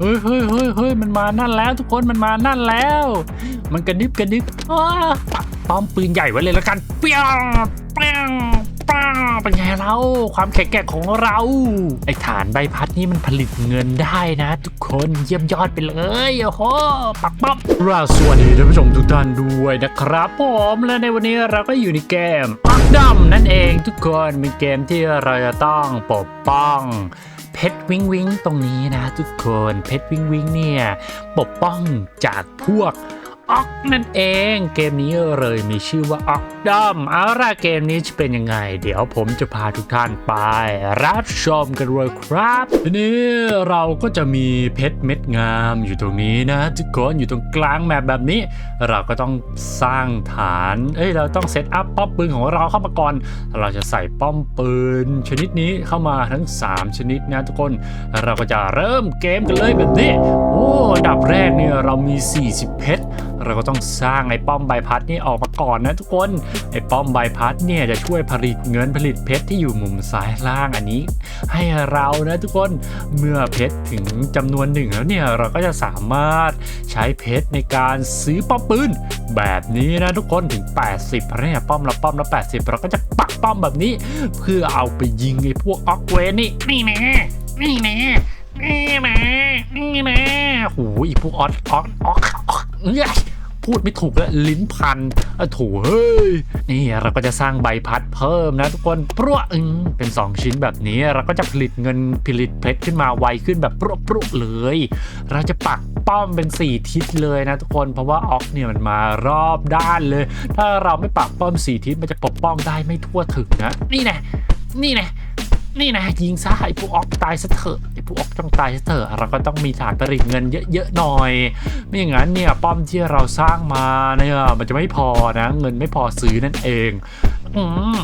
เฮ้ยเฮ้ยเฮ้ยเฮ้ยมันมานั่นแล้วทุกคนมันมานั่นแล้ว มันกระดิบกระดิบป้อมปืนใหญ่ไว้เลยแล้วกันเปี้ยงเปี้ยงป้งเป็นไงเราความแข็งแกร่งของเราไอ้ฐานใบพัดนี่มันผลิตเงินได้นะ ทุกคนเยี่ยมยอดไปเลยโอ้โหปักป้อมราสวัสดีท่านผู้ชมทุกท่านด้วยนะครับผมและในวันนี้เราก็อยู่ในเกมอักดัมนั่นเองทุกคนเป็นเกมที่เราจะต้องปกป้อง เพชรวิงวิงตรงนี้นะทุกคนเพชรวิงวิงเนี่ยปกป้องจากพวก ออกนั่นเอง เกมนี้เลยมีชื่อว่าออกดอมเอาล่ะเกมนี้จะเป็นยังไง เดี๋ยวผมจะพาทุกท่านไป รับชมกันเลยครับทีนี้เราก็จะมีเพชรเม็ดงามอยู่ตรงนี้นะทุกคนอยู่ตรงกลางแมปแบบนี้ เราก็ต้องสร้างฐาน เอ้ยเราต้องเซตอัพป้อมปืนของเราเข้ามาก่อน เราจะใส่ป้อมปืน ชนิดนี้เข้ามาทั้ง 3 ชนิดนะทุกคน เราก็จะเริ่มเกมกันเลยแบบนี้ โอ้ดับแรกเนี่ยเรามี 40 เพชรเราก็ต้องสร้างไอ้ป้อมใบพัดนี่ออกมาก่อนนะทุกคนไอ้ป้อมใบพัดเนี่ยจะช่วยผลิตเงินผลิตเพชรที่อยู่มุมซ้ายล่างอันนี้ ให้เรานะทุกคนเมื่อเพชรถึงจำนวนหนึ่งแล้วเนี่ยเราก็จะสามารถใช้เพชรในการซื้อป้อมปืนแบบนี้นะทุกคนถึง 80เพราะเนี่ยป้อมละป้อมละ80 เราก็จะปักป้อมแบบนี้ เพื่อเอาไปยิงไอ้พวกออกเวนนี่นี่แน่นี่แน่นี่แน่นี่แน่โอ้โหอีพวกออดออดออกออกเอ้ย พูดไม่ถูกแล้วลิ้นพันอะโถูเฮ้ยนี่เราก็จะสร้างใบพัดเพิ่มนะทุกคนปรัวอึงเป็น 2 ชิ้นแบบนี้เราก็จะผลิตเงินผลิตเพชรขึ้นมาไวขึ้นแบบปรุปรุเลย เราจะปักป้อมเป็น 4 ทิศเลยนะทุกคนเพราะว่าออกเนี่ยมันมารอบด้านเลย ถ้าเราไม่ปักป้อม 4 ทิศมันจะปกป้องได้ไม่ทั่วถึงนะ นี่แน่นี่แน่นี่นะยิงซะไอ้พวกออกตายซะเถอะ ไอ้พวกอกต้องตายซะเถอะเราก็ต้องมีฐานผลิตเงินเยอะๆหน่อย ไม่อย่างนั้นเนี่ยป้อมที่เราสร้างมาเนี่ยมันจะไม่พอนะ เงินไม่พอซื้อนั่นเองอืม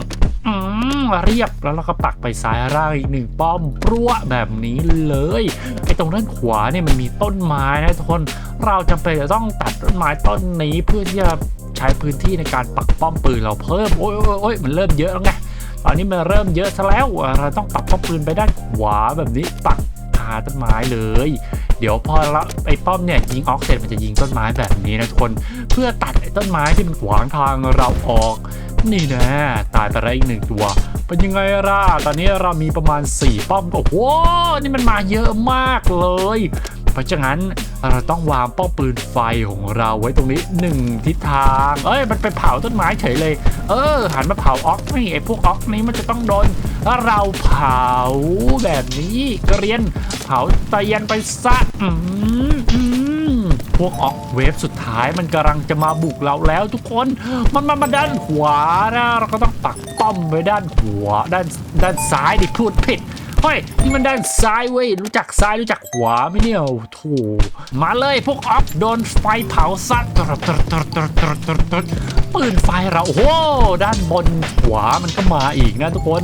อืมเรียบแล้วเราก็ปักไปซ้ายล่างอีกหนึ่งป้อมปลัวแบบนี้เลยไอ้ตรงด้านขวาเนี่ยมันมีต้นไม้นะทุกคนเราจำเป็นจะต้องตัดต้นไม้ต้นนี้เพื่อที่จะใช้พื้นที่ในการปักป้อมปืนเราเพิ่มโอ้ยโอ้ยอยมันเริ่มเยอะแล้วไงตอนนี้มันเริ่มเยอะซะแล้วเราต้องปักป้อมปืนไปด้านขวาแบบนี้ปักาต้นไม้เลย เดี๋ยวพอละไอ้ป้อมเนี่ยยิงออกเสร็จมันจะยิงต้นไม้แบบนี้นะทุกคน เพื่อตัดไอ้ต้นไม้ที่มันขวางทางเราออก นี่นะ ตายไปแล้วอีกหนึ่งตัว เป็นยังไงล่ะ ตอนนี้เรามีประมาณ 4 ป้อมโอ้โหนี่มันมาเยอะมากเลย เพราะฉะนั้นเราต้องวางป้อมปืนไฟของเราไว้ตรงนี้1ทิศทาง เอ้ยมันไปเผาต้นไม้เฉยเลย เออหันมาเผาออกนี่ไอ้พวกออกนี้มันจะต้องโดน ถ้าเราเผาแบบนี้เกรียนเผาเตียนไปซะพวกออกเวฟสุดท้ายมันกำลังจะมาบุกเราแล้วทุกคนมันมามาด้านขวานะเราก็ต้องปักป้อมไว้ด้านขวาด้านด้านซ้ายดิพูดผิดเฮ้ยนี่มันด้านซ้ายเว้ยรู้จักซ้ายรู้จักขวาไหมเนี่ยโอ้โถมาเลยพวกออฟโดนไฟเผาซัดตรตรตรตรตรตร ปืนไฟเราโอ้โหด้านบนขวามันก็มาอีกนะทุกคน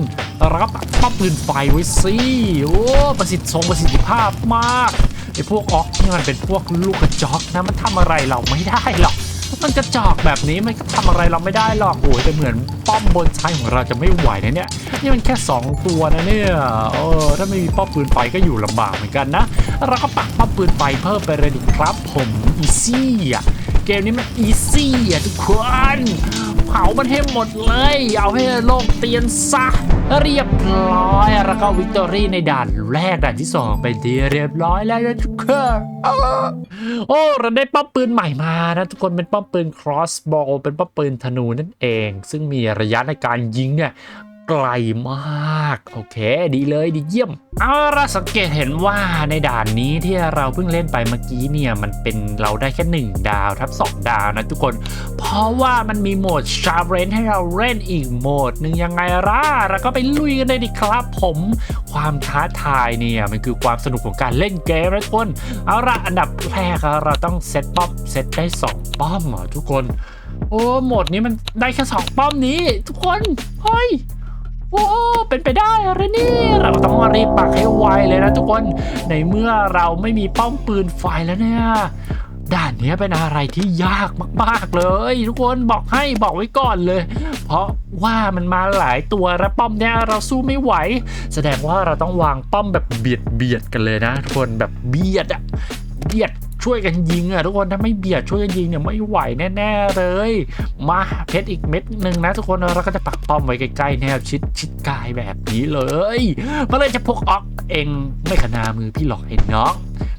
ราก็ปักป้อมปืนไฟไว้สิโอ้ประสิทธิทรงประสิทธิภาพมากไอ้พวกออกนี่มันเป็นพวกลูกกระจอกนะมันทำอะไรเราไม่ได้หรอกมันกระจอกแบบนี้มันก็ทำอะไรเราไม่ได้หรอกโอ้ยแต่เหมือนป้อมบนซ้ายของเราจะไม่ไหวนะเนี่ยนี่มันแค่ 2 ตัวนะเนี่ยเออถ้าไม่มีป้อมปืนไฟก็อยู่ลำบากเหมือนกันนะเราก็ปักป้อมปืนไฟเพิ่มไปเลยดิครับผมอีซี่อะ เกมนี้มันอีซี่อะทุกคน เผามันให้หมดเลย เอาให้โลกเตียนซะ เรียบร้อย แล้วก็วิกตอรี่ในด่านแรกด่านที่สองไปที่เรียบร้อยแล้วนะทุกคนโอ้เราได้ป้อมปืนใหม่มานะทุกคนเป็นป้อมปืน crossbow เป็นป้อมปืนธนูนั่นเอง ซึ่งมีระยะในการยิงเนี่ย ไกลมาก โอเค ดีเลยดีเยี่ยม เอาเราสังเกตเห็นว่าในด่านนี้ที่เราเพิ่งเล่นไปเมื่อกี้เนี่ย มันเป็นเราได้แค่ 1 ดาวทับ 2 ดาวนะทุกคน เพราะว่ามันมีโหมด s h a r e n ให้เราเล่นอีกโหมดหนึ่งยังไงล่ะเราก็ไปลุยกันเลยดิครับผมความท้าทายเนี่ย มันคือความสนุกของการเล่นเกมนะทุกคน เอาละอันดับแรกเราต้องเซตป้อมเซตได้2ป้อมเหรอทุกคน โอ้โหมดนี้มันได้แค่2ป้อมนี้ ทุกคนเฮ้ย โอ้เป็นไปได้อะไรนี่ เราต้องรีบปักให้ไวเลยนะทุกคน ในเมื่อเราไม่มีป้อมปืนไฟแล้วเนี่ยด่านนี้เป็นอะไรที่ยากมาก ๆ เลย ทุกคนบอกให้บอกไว้ก่อนเลย เพเพราะว่ามันมาหลายตัวและป้อมเนี่ยเราสู้ไม่ไหว แสดงว่าเราต้องวางป้อมแบบเบียดเบียดกันเลยนะ ทุกคนแบบเบียดอะเบียด ช่วยกันยิงอะทุกคนถ้าไม่เบียดช่วยกันยิงเนี่ยไม่ไหวแน่ๆเลย มาเพชรอีกเม็ดหนึ่งนะทุกคนเราก็จะปักป้อมไว้ใกล้ๆแนวชิดชิดกายแบบนี้เลยมาเลยจะพกออกเองไม่ขนามือพี่หลอกเอ้น้อง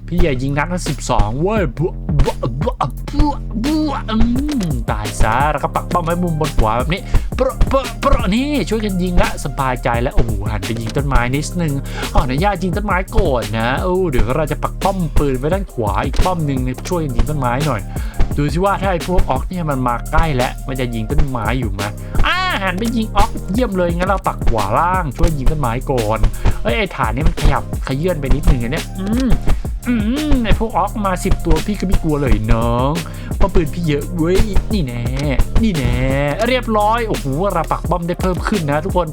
พี่อย่ายิงนัดละสิบสองเว้ยบวบวบวบ วอืมตายซะแล้วก็ปักป้อมไว้มุมบนขวาแบบนี้เปราะเปราะเปราะนี่ช่วยกันยิงละสบายใจแล้วโอ้โหหันไปยิงต้นไม้นิดนึงขออนุญาตยิงต้นไม้ก่อนนะโอ้เดี๋ยวเราจะปักป้อมปืนไว้ด้านขวาอีกป้อมหนึ่งช่วยยิงต้นไม้หน่อย ดูสิว่าถ้าไอ้พวกออกเนี่ยมันมาใกล้แล้วมันจะยิงต้นไม้อยู่ไหมอ่าหันไปยิงออกเยี่ยมเลยงั้นเราปักขวาล่างช่วยยิงต้นไม้ก่อนเอ้ยไอ้ฐานนี่มันขยับขยื่นไปนิดนึงอันเนี่ยอืมอืมไอ้พวกออกมาสิบตัวพี่ก็ไม่กลัวเลยน้อง ราะปืนพี่เยอะเว้ยนี่แน่นี่แน่เรียบร้อยโอ้โหเราปักป้อมได้เพิ่มขึ้นนะทุกคน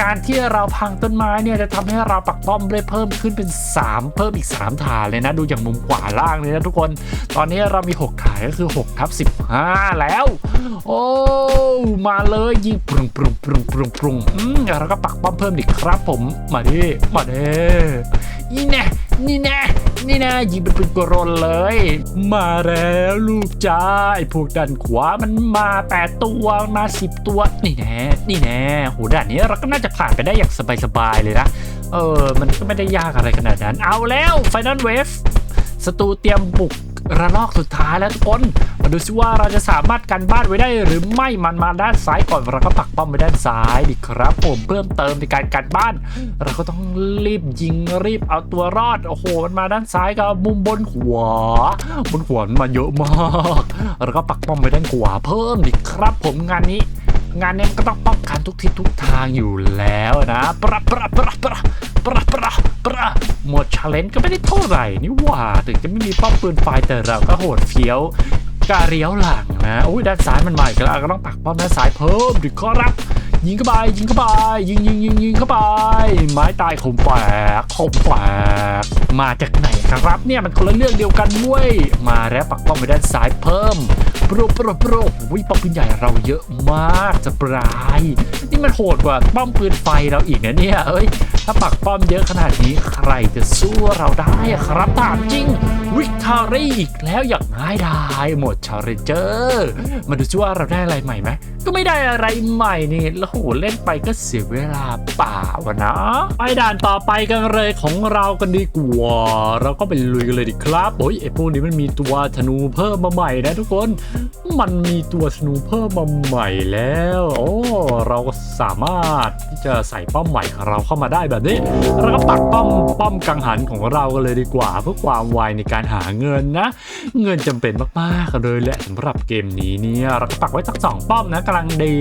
การที่เราพังต้นไม้เนี่ยจะทำให้เราปักป้อมได้เพิ่มขึ้นเป็น 3 เพิ่มอีก 3 ฐานเลยนะดูอย่างมุมขวาล่างเลยนะทุกคน ตอนนี้เรามี 6 ฐานก็คือ6ทับ15 แล้ว โอ้มาเลยยิงปรุงปรุงปรุงปรุงปรุงอืมเราก็ปักป้อมเพิ่มดิครับผมมาดิมาดินี่แน่ นี่แน่นี่แน่ยิงเป็นปืนกรนเลย มาแล้วลูกจ้าไอ้พวกด้านขวามันมาแปดตัวมาสิบตัว นี่แน่นี่แน่โหด่านนี้เราก็น่าจะผ่านไปได้อย่างสบายๆเลยนะ เออ มันก็ไม่ได้ยากอะไรขนาดนั้น เอาแล้วไฟนอลเวฟสตูเตรียมบุก ระลอกสุดท้ายแล้วทุกคนมาดูซิว่าเราจะสามารถกันบ้านไว้ได้หรือไม่มันมาด้านซ้ายก่อนเราก็ปักป้อมไว้ด้านซ้ายดิครับ ผมเพิ่มเติมในการกันบ้าน เราก็ต้องรีบยิงรีบเอาตัวรอดโอ้โหมันมาด้านซ้ายกับมุมบนขวบนขวามันมาเยอะมากเราก็ปักป้อมไว้ด้านขวาเพิ่มดิครับ ผมงานนี้ งานนี้ก็ต้องป้องกันทุกทิศทุกทางอยู่แล้วนะปะปะปะปะ ปะปะปะหมดชาเลนจ์ก็ไม่ได้เท่าไหร่นี่หว่า ถึงจะไม่มีป้อมปืนไฟแต่เราก็โหดเฟี้ยวกาเรียวหลังนะโอ้ยด้านซ้ายมันใหม่กแล้วก็ต้องปักป้อมด้านซ้ายเพิ่มดิครับ ยิงเข้าไปยิงเข้าไปยิงยิงยิงยิงเข้าไป ไม้ตายคมแฝกคมแฝกมาจากไหน ครับเนี่ยมันคนละเรื่องเดียวกันเว้ยมาแล้วปักป้อมไปด้านซ้ายเพิ่มโปรโปรโปรวิป้อมปืนใหญ่เราเยอะมากจะปรายนี่มันโหดกว่าป้อมปืนไฟเราอีกนะเนี่ยเอ้ยถ้าปักป้อมเยอะขนาดนี้ใครจะสู้เราได้ครับถามจริงวิกตอรี่อีกแล้วอย่างง่ายดายหมดชาเลนเจอร์มาดูซิว่าเราได้อะไรใหม่ไหมก็ไม่ได้อะไรใหม่นี่แล้วโหเล่นไปก็เสียเวลาเปล่าวะนะไปด่านต่อไปกันเลยของเรากันดีกว่าเราก็ไปลุยกันเลยดีครับโอ้ยไอพวกนี้มันมีตัวธนูเพิ่มมาใหม่นะทุกคน มันมีตัวธนูเพิ่มมาใหม่แล้ว โอ้เราสามารถที่จะใส่ป้อมใหม่ของเราเข้ามาได้แบบนี้ เราก็ปักป้อมป้อมกังหันของเรากันเลยดีกว่า เพื่อความไวในการหาเงินนะ เงินจำเป็นมากๆเลยแหละสำหรับเกมนี้เนี่ยเราก็ปักไว้สักสองป้อมนะกำลังดี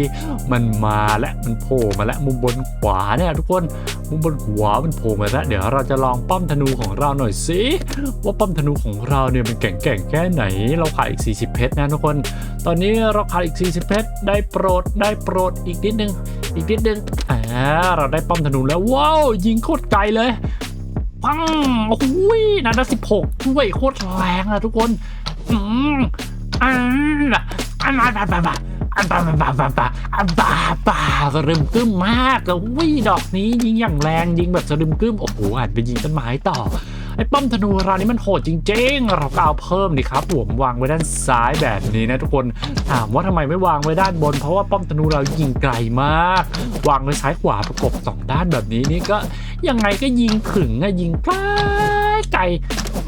มันมาและมันโผล่มาและมุมบนขวาเนี่ยทุกคนมุมบนขวามันโผล่มาแล้วเดี๋ยวเราจะลองป้อมธนูของเราหน่อยสิว่าป้อมธนูของเราเนี่ยมันแก่งๆแค่ไหน เราขายอีก 40 เพชรนะทุกคน ตอนนี้เราขายอีก 40 เพชรได้โปรดได้โปรดอีกนิดนึงอีกนิดนึงอ่าเราได้ป้อมธนูแล้วว้าวยิงโคตรไกลเลยปังโอ้โหนัดละสิบหกด้วยโคตรแรงอะทุกคนอืมอันอันบาบาบาบาอันบาบาบาบาบาอันบาบาสรึมกึ้มมากเลยวิดอกนี้ยิงอย่างแรงยิงแบบสรึมกึ้มโอ้โหหันไปยิงต้นไม้ต่อ อ้ป้อมธนูรานี่มันโหดจริงๆ เราก็เอาเพิ่มดิครับผมวางไว้ด้านซ้ายแบบนี้นะทุกคนถามว่าทำไมไม่วางไว้ด้านบน เพราะว่าป้อมธนูเรายิงไกลมาก วางไว้ซ้ายขวาประกบสองด้านแบบนี้นี่ก็ยังไงก็ยิงถึงอะยิงใกลไกล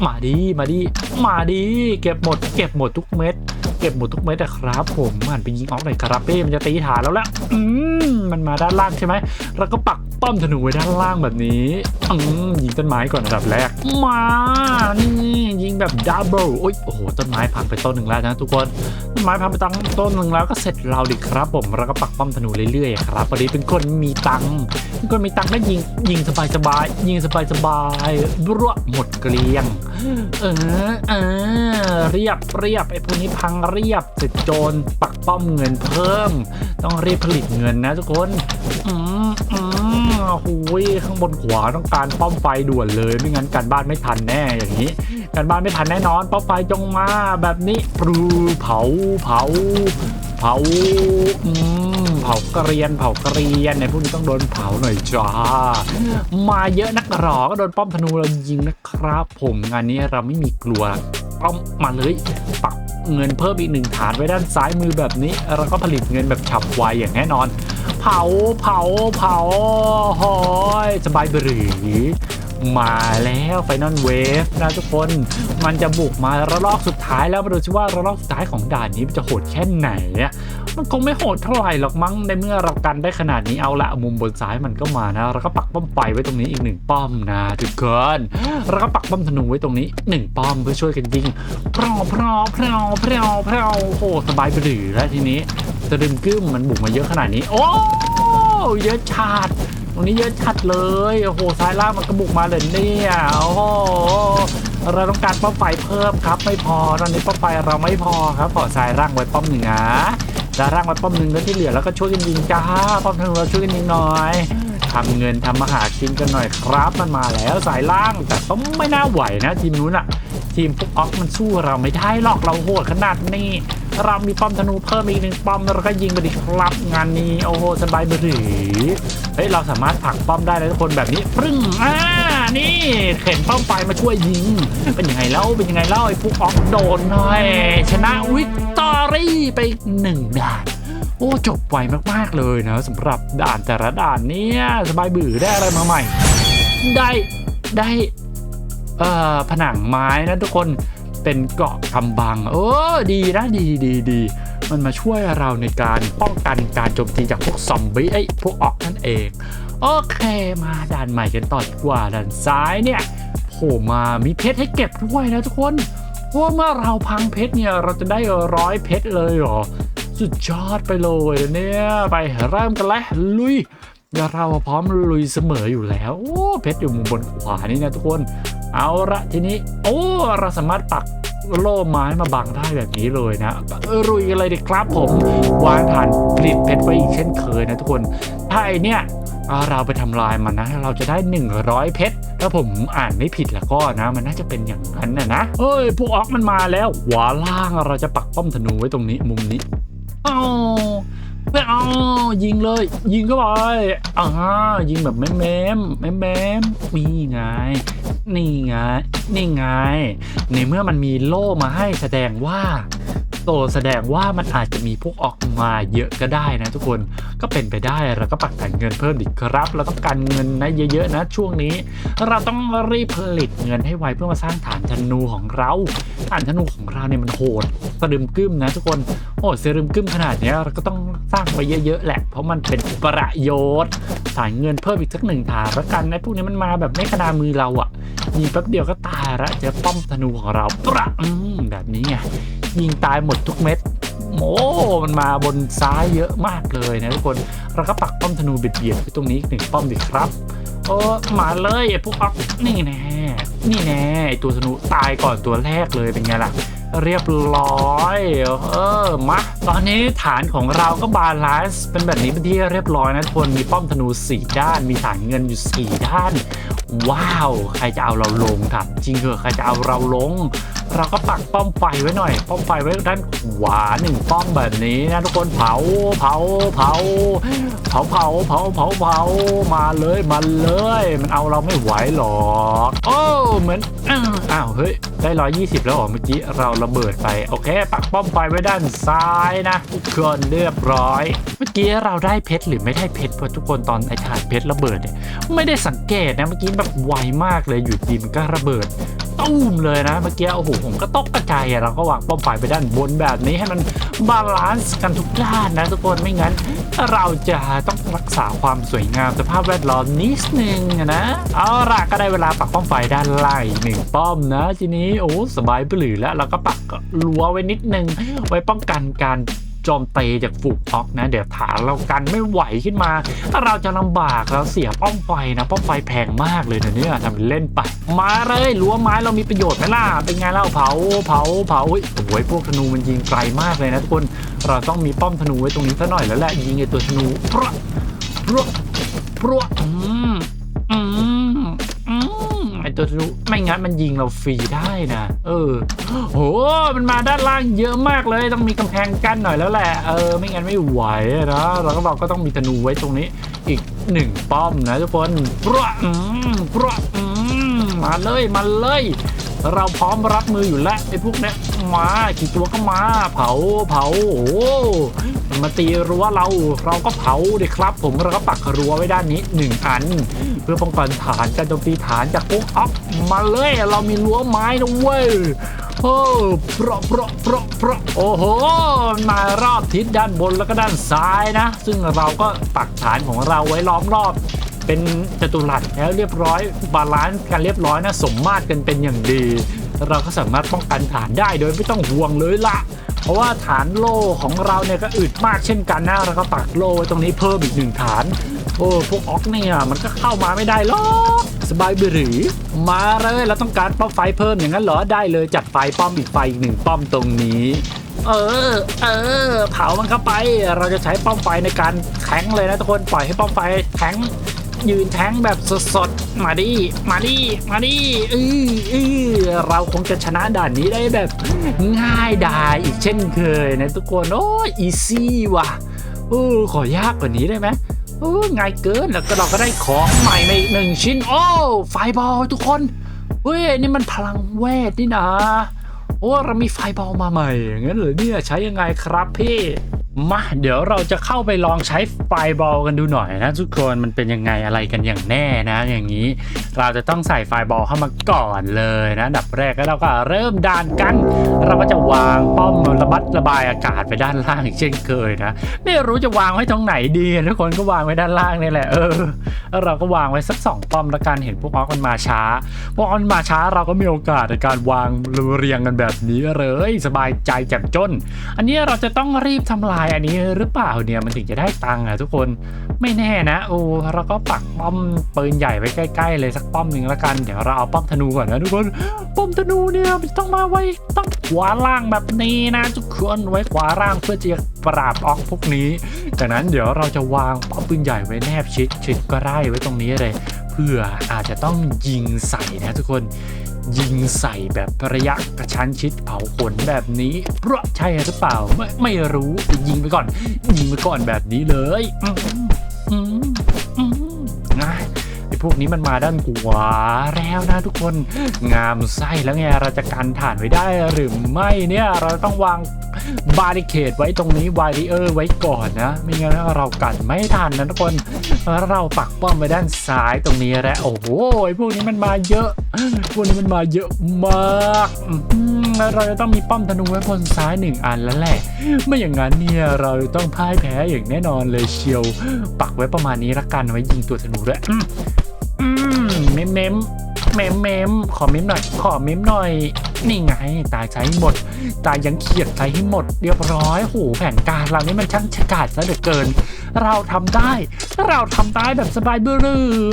มาดีมาดี มาดี เก็บหมด เก็บหมดทุกเม็ดเก็บหมดทุกเม็ดอะครับ ผมหันไปยิงออกหน่อยครับเป้มันจะตีฐานแล้วแหละอืมมันมาด้านล่างใช่ไหมเราก็ปัก ป้อมธนูไว้ด้านล่างแบบนี้อืมยิงต้นไม้ก่อนอันดับแรก มา นี่ยิงแบบดับเบิลโอ้ยโอ้โห ต้นไม้พังไปต้นหนึ่งแล้วนะทุกคน ต้นไม้พังไปตั้งต้นหนึ่งแล้วก็เสร็จเราดิครับผมเราก็ปักป้อมธนูเรื่อยๆครับพอดีเป็นคนมีตังค์เป็นคนมีตังค์ก็ยิงยิงสบายๆยิงสบายๆรัวหมดเกลี้ยง เออเออเรียบเรียบไอ้พวกนี้พังเรียบเสร็จโจรปักป้อมเงินเพิ่ม ต้องรีบผลิตเงินนะทุกคน อืมอืม โอ้ยข้างบนขวาต้องการป้อมไฟด่วนเลย ไม่งั้นการบ้านไม่ทันแน่อย่างนี้การบ้านไม่ทันแน่นอนป้อมไฟจงมาแบบนี้ปรูเผาเผา เผาอืมเผากระเรียนเผากระเรียนในพวกนี้ต้องโดนเผาหน่อยจ้ามาเยอะนักหรอก็โดนป้อมธนูเรายิงนะครับ ผมงานนี้เราไม่มีกลัวป้อมมาเลยปักเงินเพิ่มอีกหนึ่งฐานไว้ด้านซ้ายมือแบบนี้ เราก็ผลิตเงินแบบฉับไวอย่างแน่นอน เผาเผาเผาหอยสบายบรือมาแล้วไฟนอลเวฟนะทุกคน มันจะบุกมาระลอกสุดท้ายแล้วมาดูซิว่าระลอกสุดท้ายของด่านนี้มันจะโหดแค่ไหนอะมันคงไม่โหดเท่าไหร่หรอกมั้งในเมื่อเรากันได้ขนาดนี้เอาละมุมบนซ้ายมันก็มานะเราก็ปักป้อมไฟไว้ตรงนี้อีกหนึ่งป้อมนะทุกคนเราก็ปักป้อมธนูไว้ตรงนี้หนึ่งป้อมเพื่อช่วยกันยิงพรอพรอพรอพรอพรอโอ้สบายบรือแล้วทีนี้สะดึมกึ้มมันบุกมาเยอะขนาดนี้ โอ้ เยอะชาดตรงนี้เยอะชัดเลย โอ้โห ซ้ายล่างมันก็บุกมาเลยเนี่ย โอ้โห เราต้องการป้อมไฟเพิ่มครับ ไม่พอ ตอนนี้ป้อมไฟเราไม่พอครับ ขอซ้ายร่างไว้ป้อมหนึ่งนะแล้วร่างไว้ป้อมหนึ่งแล้วที่เหลือแล้วก็ช่วยกันยิงจ้า ป้อมธนูเราช่วยกันยิงหน่อยทำเงินทำมาหากินกันหน่อยครับ มันมาแล้วสายล่าง แต่ต้องไม่น่าไหวนะ ทีมนู้นอะทีมพวกออกมันสู้เราไม่ได้หรอก เราโหดขนาดนี้ เรามีป้อมธนูเพิ่มอีกหนึ่งป้อมแล้วก็ยิงไปดิครับงานนี้โอ้โหสบายบรือเฮ้ยเราสามารถผลักป้อมได้เลยทุกคนแบบนี้ปรึ้งอ่านี่เข็นป้อมไฟมาช่วยยิง เป็นยังไงเล่าเป็นยังไงเล่าไอ้พวกออกโดนหน่อยชนะวิกตอรี่ไปหนึ่งด่านโอ้จบไวมากๆเลยนะสำหรับด่านแต่ละด่านเนี่ยสบายบือได้อะไรมาใหม่ ได้ได้เอ่อผนังไม้นะทุกคน เป็นเกราะกำบัง เออดีนะดีดีดีมันมาช่วยเราในการป้องกันการโจมตีจากพวกซอมบี้ไอ้ยพวกออกนั่นเอง โอเคมาด่านใหม่กันต่อดีกว่าด่านซ้ายเนี่ยโผล่มามีเพชรให้เก็บด้วยนะทุกคนเพราะว่าเมื่อเราพังเพชรเนี่ยเราจะได้ร้อยเพชรเลยเหรอสุดยอดไปเลยเนี่ยไปเริ่มกันแล้วลุย เดี๋ยวเราพร้อมลุยเสมออยู่แล้ว โอ้เพชรอยู่มุมบนขวานี่นะทุกคน เอาละทีนี้ โอ้เราสามารถปักโล่ไม้มาบังได้แบบนี้เลยนะเออลุยกันเลยดีครับผม วางฐานผลิตเพชรไว้อีกเช่นเคยนะทุกคน ถ้าไอเนี่ยเราไปทำลายมันนะ เราจะได้ 100 เพชรถ้าผมอ่านไม่ผิดแล้วก็นะ มันน่าจะเป็นอย่างนั้นนะนะเอ้ยพวกออกมันมาแล้วขวาล่างเราจะปักป้อมธนูไว้ตรงนี้มุมนี้เอ ไม่เอายิงเลย ยิงเข้าไปอ่ายิงแบบแม้มแม้มแม้มแม้มนี่ไง นี่ไง นี่ไง ในเมื่อมันมีโล่มาให้แสดงว่าโตแสดงว่ามันอาจจะมีพวกออกมาเยอะก็ได้นะทุกคนก็เป็นไปได้เราก็ปักฐานเงินเพิ่มดิครับเราต้องการเงินนะเยอะๆนะช่วงนี้ เราต้องรีบผลิตเงินให้ไวเพื่อมาสร้างฐานธนูของเราฐานธนูของเราเนี่ยมันโหดสะดึมกึ้มนะทุกคนโอ้เซรึมกึ้มขนาดนี้เราก็ต้องสร้างไปเยอะๆแหละ เพราะมันเป็นประโยชน์ฐานเงินเพิ่มอีกสักหนึ่งฐานแล้วกันนะพวกนี้มันมาแบบไม่ขนามือเราอะยิงแป๊บเดียวก็ตายละเจอป้อมธนูของเราประแบบนี้ไงยิงตายหมดทุกเม็ดโอ้มันมาบนซ้ายเยอะมากเลยนะทุกคนเราก็ปักป้อมธนูเบียดเบียดไปตรงนี้หนึ่งป้อมดิครับโอ้มาเลยไอ้พวกออกนี่แน่นี่แน่ไอ้ตัวธนูตายก่อนตัวแรกเลยเป็นไงล่ะ เรียบร้อยเออมาตอนนี้ฐานของเราก็บาลานซ์เป็นแบบนี้เป็นที่เรียบร้อยนะทุกคนมีป้อมธนู 4 ด้าน มีฐานเงินอยู่ 4 ด้าน ว้าว ใครจะเอาเราลงถามจริงเหรอใครจะเอาเราลงเราก็ปักป้อมไฟไว้หน่อย ป้อมไฟไว้ด้านขวาหนึ่งป้อมแบบนี้นะทุกคนเผาเผาเผาเผาเผาเผาเผาเผามาเลยมาเลย มันเอาเราไม่ไหวหรอกโอ้เหมือนอ้าวอ้าวเฮ้ยได้120แล้วเหรอเมื่อกี้เราระเบิดไปโอเค ปักป้อมไฟไว้ด้านซ้ายนะทุกคนเรียบร้อย เมื่อกี้เราได้เพชรหรือไม่ได้เพชรเพราะทุกคนตอนไอ้ถานเพชรระเบิดเนี่ยไม่ได้สังเกตนะเมื่อกี้แบบไวมากเลยอยู่ดีมันก็ระเบิดตุ้มเลยนะเมื่อกี้โอ้โหผมก็ตกกระจายอะเราก็วางป้อมไฟไปด้านบนแบบนี้ให้มันบาลานซ์กันทุกด้านนะทุกคนไม่งั้น เราจะต้องรักษาความสวยงามสภาพแวดล้อมนิดนึงนะ เอาละก็ได้เวลาปักป้อมไฟด้านล่างอีกหนึ่งป้อมนะ ทีนี้โอ้สบายไปหรือแล้วเราก็ปักรั้วไว้นิดนึง ไว้ป้องกันการ โจมตีจากฝูกออกนะ เดี๋ยวฐานเรากันไม่ไหวขึ้นมาเราจะลำบากเราเสียป้อมไฟนะป้อมไฟแพงมากเลยนะเนี่ยทำเล่นไป มาเลยรั้วไม้เรามีประโยชน์ไหมล่ะเป็นไงเล่าเผาเผาเผาอุ๊ยโอ้ยพวกธนูมันยิงไกลมากเลยนะทุกคนเราต้องมีป้อมธนูไว้ตรงนี้ซะหน่อยแล้วแหละยิงไอตัวธนูปะปะปะอืมอืมอืมไอตัว ตัวทะลุไม่งั้นมันยิงเราฟรีได้นะ เออโหมันมาด้านล่างเยอะมากเลย ต้องมีกำแพงกั้นหน่อยแล้วแหละเออไม่งั้นไม่ไหวนะเราก็เราก็ต้องมีธนูไว้ตรงนี้ อีกหนึ่งป้อมนะทุกคนปรอืมปรอืมมาเลยมาเลย เราพร้อมรับมืออยู่แล้วไอ้พวกนี้มากี่ตัวก็มาเผาเผาโอ้ มาตีรั้วเราเราก็เผาดิครับ ผมเราก็ปักรั้วไว้ด้านนี้หนึ่งอัน เพื่อป้องกันฐานการโจมตีฐานจากพวกอ๊อฟมาเลยเรามีรั้วไม้นะเว้ยโอ้เปราะเปราะเปราะเปราะโอ้โหมารอบทิศด้านบนแล้วก็ด้านซ้ายนะ ซึ่งเราก็ปักฐานของเราไว้ล้อมรอบเป็นจตุรัสแล้วเรียบร้อยบาลานซ์กันเรียบร้อยนะ สมมาตรกันเป็นอย่างดี เราก็สามารถป้องกันฐานได้โดยไม่ต้องห่วงเลยละ เพราะว่าฐานโล่ของเราเนี่ยก็อึดมากเช่นกันนะเราก็ปักโล่ไว้ตรงนี้เพิ่มอีกหนึ่งฐาน โอ้พวกออกเนี่ยมันก็เข้ามาไม่ได้หรอกสบายบหรือมาเลยเราต้องการป้อมไฟเพิ่มอย่างนั้นเหรอได้เลยจัดไฟป้อมอีกไฟอีกหนึ่งป้อมตรงนี้ เออ เออ เผามันเข้าไป เราจะใช้ป้อมไฟในการแทงเลยนะทุกคนปล่อยให้ป้อมไฟแทง ยืนแทงแบบสดๆ มาดิ มาดิ มาดิอืออือเราคงจะชนะด่านนี้ได้แบบง่ายดายอีกเช่นเคยนะทุกคน โอ้ยอีซี่ว่ะโอ้ขอยากกว่านี้ได้ไหมโอ้ง่ายเกินแล้วก็เราก็ได้ของใหม่มาอีกหนึ่งชิ้น โอ้ไฟบอลทุกคน เฮ้ย นี่มันพลังเวทนี่นะ โอ้ เรามีไฟบอลมาใหม่งั้นเหรอเนี่ยใช้ยังไงครับพี่ มาเดี๋ยวเราจะเข้าไปลองใช้ไฟบอลกันดูหน่อยนะทุกคนมันเป็นยังไงอะไรกันอย่างแน่นะ อย่างนี้ เราจะต้องใส่ไฟบอลเข้ามาก่อนเลยนะดับแรกแล้วเราก็เริ่มด่านกัน เราก็จะวางป้อมระบัดระบายอากาศไปด้านล่างอีกเช่นเคยนะไม่รู้จะวางไว้ตรงไหนดีทุกคนก็วางไว้ด้านล่างนี่แหละเออเราก็วางไว้สักสองป้อมละกันเห็นพวกออกมันมาช้าพอมันมาช้าเราก็มีโอกาสในการวางเรียงกันแบบนี้เลยสบายใจแจ่มจน อันนี้เราจะต้องรีบทำลายอันนี้หรือเปล่าเนี่ยมันถึงจะได้ตังค์อะทุกคนไม่แน่นะโอ้เราก็ปักป้อมปืนใหญ่ไว้ใกล้ ๆ เลยสักป้อมหนึ่งละกันเดี๋ยวเราเอาป้อมธนูก่อนนะทุกคนป้อมธนูเนี่ยมันต้องมาไว้ต้องขวาล่างแบบนี้นะทุกคนไว้ขวาล่างเพื่อจะปราบออกพวกนี้จากนั้นเดี๋ยวเราจะวางป้อมปืนใหญ่ไว้แนบชิดชิดก็ได้ไว้ตรงนี้เลยเพื่ออาจจะต้องยิงใส่นะทุกคน ยิงใส่แบบระยะกระชั้นชิดเผาขนแบบนี้เพราะใช่หรือเปล่าไม่ไม่รู้ยิงไปก่อน ยิงไปก่อนแบบนี้เลยนะไอ้พวกนี้มันมาด้านขวาแล้วนะทุกคนงามไส้แล้วไงเราจะกันฐานไว้ได้หรือไม่เนี่ยเราต้องวางบาริเคดไว้ตรงนี้บาริเออร์ไว้ก่อนนะ ไม่งั้นเรากันไม่ทันนะทุกคน เราปักป้อมไว้ด้านซ้ายตรงนี้แหละโอ้โหพวกนี้มันมาเยอะพวกนี้มันมาเยอะมากเราจะต้องมีป้อมธนูไว้บนซ้ายหนึ่งอันแล้วแหละ ไม่อย่างนั้นเนี่ยเราต้องพ่ายแพ้อย่างแน่นอนเลยเชียว ปักไว้ประมาณนี้ละกันไว้ยิงตัวธนูด้วยอืมอืมเมมเมมเมมเมมขอเมมหน่อยขอเมมหน่อย นี่ไง ตายใช้หมด ตายยังเขียดใช้ให้หมด เรียบร้อยโหแผนการเรานี่มันช่างฉกาจซะเหลือเกิน เราทำได้ เราทำได้แบบสบายเบื้อ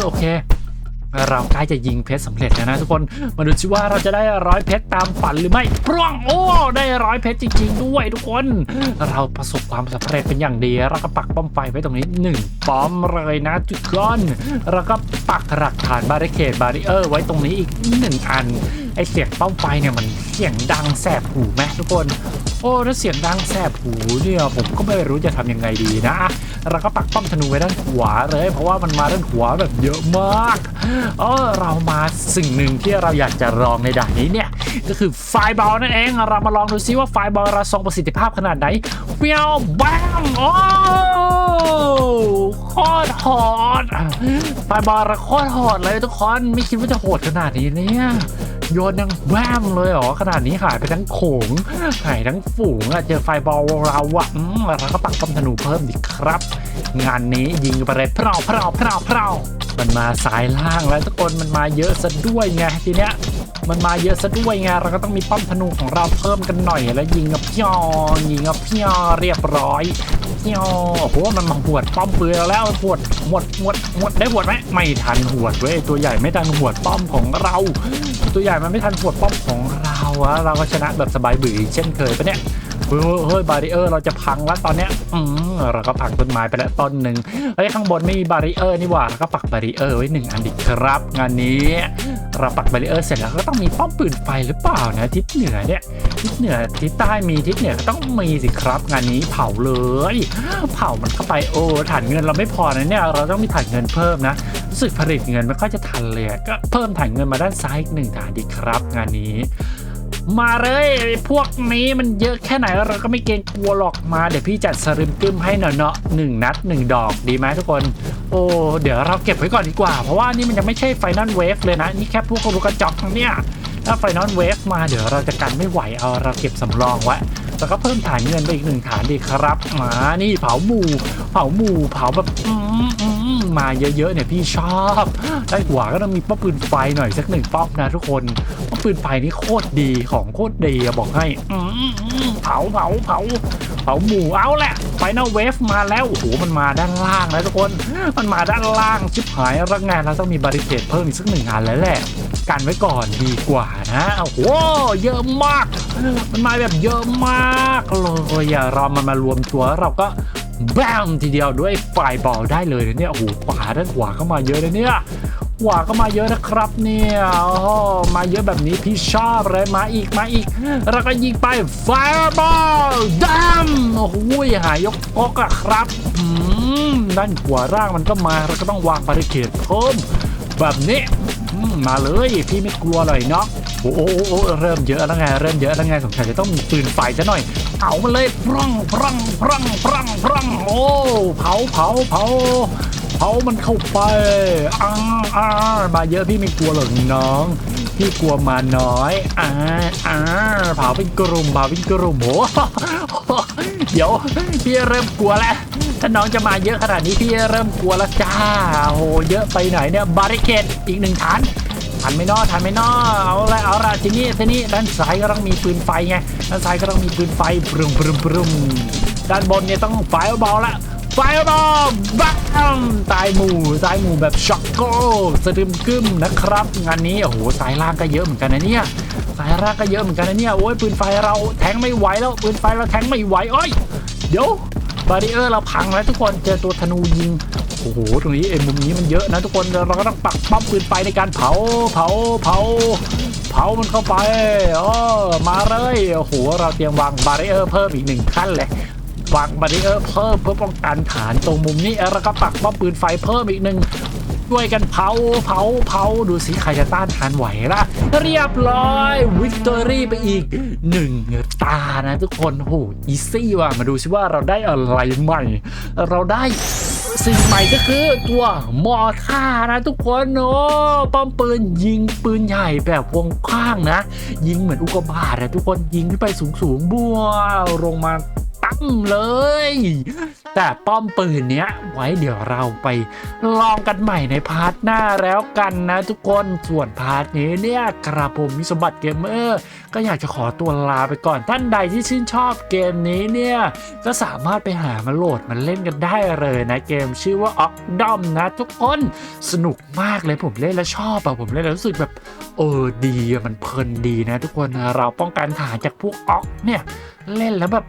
โอเค เราใกล้จะยิงเพชรสำเร็จแล้วนะทุกคนมาดูซิว่าเราจะได้ร้อยเพชรตามฝันหรือไม่พร่วงโอ้ได้ร้อยเพชรจริง ๆ ด้วยทุกคน เราประสบความสำเร็จเป็นอย่างดีเราก็ปักป้อมไฟไว้ตรงนี้หนึ่งป้อมเลยนะทุกคนแล้วก็ปักหลักฐานบาริเคดบาริเออร์ไว้ตรงนี้อีกหนึ่งอันไอเสียงป้อมไฟเนี่ยมันเสียงดังแสบหูไหมทุกคน โอ้ถ้าเสียงดังแสบหูเนี่ยผมก็ไม่รู้จะทำยังไงดีนะ เราก็ปักป้อมธนูไว้ด้านขวาเลย เพราะว่ามันมาด้านขวาแบบเยอะมากเออเรามาสิ่งหนึ่งที่เราอยากจะลองในด่านนี้เนี่ย ก็คือไฟบอลนั่นเอง เรามาลองดูซิว่าไฟบอลเราทรงประสิทธิภาพขนาดไหนเปียวแบมโอ้โคตรโหดไฟบอลเราโคตรโหดเลยทุกคนไม่คิดว่าจะโหดขนาดนี้เนี่ย โยนยังแวมเลยเหรอขนาดนี้หายไปทั้งโขงหายทั้งฝูงอะเจอไฟบอลเราอะอืมเราก็ปักป้มธนูเพิ่มดิครับ งานนี้ยิงไปเลยเพราเพราเพราเพรามันมาสายล่างแล้วทุกคนมันมาเยอะซะด้วยไงทีเนี้ยมันมาเยอะซะด้วยไงเราก็ต้องมีป้อมธนูของเราเพิ่มกันหน่อยแล้วยิงกับพี่อยิงกับพี่อเรียบร้อยพี่อโอ้โหมันมาหวดป้อมปืนแล้วหวดหวดหวดหวดได้หวดไหมไม่ทันหวดเว้ยตัวใหญ่ไม่ทันหวดป้อมของเรา ตัวใหญ่มันไม่ทันหวดป้อมของเราอะเราก็ชนะแบบสบายบืออีกเช่นเคยปะเนี่ย เฮ้ยเฮ้ยบาริเออร์เราจะพังแล้วตอนเนี้ยอืมเราก็พังต้นไม้ไปแล้วต้นหนึ่งเฮ้ยข้างบนไม่มีบาริเออร์นี่หว่าเราก็ปักบาริเออร์ไว้หนึ่งอันดิครับ งานนี้เราปักบาริเออร์เสร็จแล้วก็ต้องมีป้อมปืนไฟหรือเปล่านะทิศเหนือเนี่ยทิศเหนือทิศใต้มีทิศเหนือก็ต้องมีสิครับ งานนี้เผาเลย เผามันเข้าไปโอ้ฐานเงินเราไม่พอนะเนี่ยเราต้องมีฐานเงินเพิ่มนะรู้สึกผลิตเงินไม่ค่อยจะทันเลยก็เพิ่มฐานเงินมาด้านซ้ายอีกหนึ่งฐานดีครับ งานนี้ มาเลยพวกนี้มันเยอะแค่ไหนเราก็ไม่เกรงกลัวหรอกมาเดี๋ยวพี่จัดสริมกึมให้หน่อยเนาะหนึ่งนัดหนึ่งดอกดีไหมทุกคน โอ้เดี๋ยวเราเก็บไว้ก่อนดีกว่า เพราะว่านี่มันยังไม่ใช่ไฟนอลเวฟเลยนะ นี่แค่พวกลูกกระจอกเนี่ยถ้าไฟนอลเวฟมาเดี๋ยวเราจะกันไม่ไหวเอาเราเก็บสำรองไว้แล้วก็เพิ่มฐานเงินไปอีกหนึ่งฐานดีครับมานี่เผาหมูเผาหมูเผาแบบอื มาเยอะๆเนี่ยพี่ชอบได้หัวก็ต้องมีป้อมปืนไฟหน่อยสักหนึ่งป้อมนะทุกคนป้อมปืนไฟนี่โคตรดีของโคตรดีบอกให้เผาเผาเผาเผาหมูเอาแหละไฟนอลเวฟมาแล้วโอ้โหมันมาด้านล่างนะทุกคน มันมาด้านล่างชิบหายรักงานเราต้องมีบาริเคดเพิ่มอีกสักหนึ่งงานแล้วแหละกันไว้ก่อนดีกว่านะโอ้โหเยอะมาก มันมาแบบเยอะมากเลยอย่ารอมันมารวมตัวเราก็ แบมทีเดียวด้วยไฟบอลได้เลยนะเนี่ยโอ้โหขวาด้านขวาก็มาเยอะเลยเนี่ยขวาก็มาเยอะนะครับเนี่ยโอ้มาเยอะแบบนี้พี่ชอบเลยมาอีกมาอีก แล้วก็ยิงไปไฟบอลดัมโอ้โหหายยกกกอะครับด้านขวาร่างมันก็มาเราก็ต้องวางบาริเคดเพิ่มแบบนี้มาเลยพี่ไม่กลัวเลยเนาะ โอ้โหโอเริ่มเยอะแล้วไงเริ่มเยอะแล้วไงสงสัยจะต้องปืนไฟซะหน่อยเผามันเลยพร่งพร่งพร่งพร่งพร่งโอ้เผาเผาเผาเผามันเข้าไปอ้าอ้ามาเยอะพี่ไม่กลัวหรอกน้องพี่กลัวมาน้อยอ่าอ่าเผาเป็นกลุ่มเผาเป็นกลุ่มโหเดี๋ยวพี่เริ่มกลัวแล้วถ้าน้องจะมาเยอะขนาดนี้พี่เริ่มกลัวแล้วจ้าโหเยอะไปไหนเนี่ยบาริเคดอีกหนึ่งฐาน ทันไม่นอทันไม่นอเอาละเอาละทีนี้ทีนี้ด้านซ้ายก็ต้องมีปืนไฟไงด้านซ้ายก็ต้องมีปืนไฟปรุมปรุมปรุมด้านบนเนี่ยต้องไฟบอลละไฟบอลบัมตายหมู่ตายหมู่แบบช็อกโกสะดึมกึมนะครับ งานนี้โอ้โหสายล่างก็เยอะเหมือนกันนะเนี่ยสายล่างก็เยอะเหมือนกันนะเนี่ยโอ้ยปืนไฟเราแทงไม่ไหวแล้วปืนไฟเราแทงไม่ไหวโอ้ยเดี๋ยวบาริเออร์เราพังแล้วทุกคนเจอตัวธนูยิง โอ้โหตรงนี้เอ็มมุมนี้มันเยอะนะทุกคนเราก็ต้องปักป้อมปืนไฟในการเผาเผาเผา เผามันเข้าไปอ๋อมาเลยโอ้โหเราเตรียมวางบาริเออร์เพิ่มอีกหนึ่งขั้นเลยวางบาริเออร์เพิ่มเพื่อป้องกันฐานตรงมุมนี้แล้วก็ปักป้อมปืนไฟเพิ่มอีกหนึ่งช่วยกันเผาเผาเผาดูสิใครจะต้านทานไหวละเรียบร้อยวิกตอรี่ไปอีกหนึ่งตานะทุกคนโหอีซี่ว่ะมาดูสิว่าเราได้อะไรใหม่ เราได้ สิ่งใหม่ก็คือตัวมอท่านะทุกคนโอ้ป้อมปืนยิงปืนใหญ่แบบวงกว้างนะ ยิงเหมือนอุกกาบาตนะทุกคนยิงขึ้นไปสูงสูงๆบัวลงมา ตั้มเลย แต่ป้อมปืนเนี้ย ไว้เดี๋ยวเราไปลองกันใหม่ในพาร์ทหน้าแล้วกันนะทุกคนส่วนพาร์ทนี้เนี่ยกระผมมิสมบัติเกมเมอร์ก็อยากจะขอตัวลาไปก่อนท่านใดที่ชื่นชอบเกมนี้เนี่ย ก็สามารถไปหามาโหลดมันเล่นกันได้เลยนะเกมชื่อว่า o c d o m นะทุกคนสนุกมากเลยผมเล่นแล้วชอบอะผมเล่นแล้วรู้สึกแบบเออดีอะมันเพลินดีนะทุกคนเราป้องกันฐานจากพวกออกเนี่ย เล่นแล้วแบบ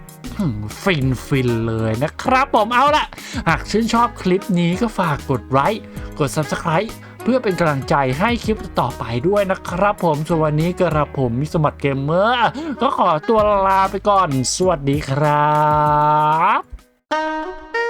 ฟินฟินเลยนะครับผมเอาละหากชื่นชอบคลิปนี้ก็ฝากกดไลค์กด Subscribe เพื่อเป็นกำลังใจให้คลิปต่อไปด้วยนะครับผมส่วนวันนี้กระผมมิสมัติเกมเมอร์ ก็ขอตัวลาไปก่อน สวัสดีครับ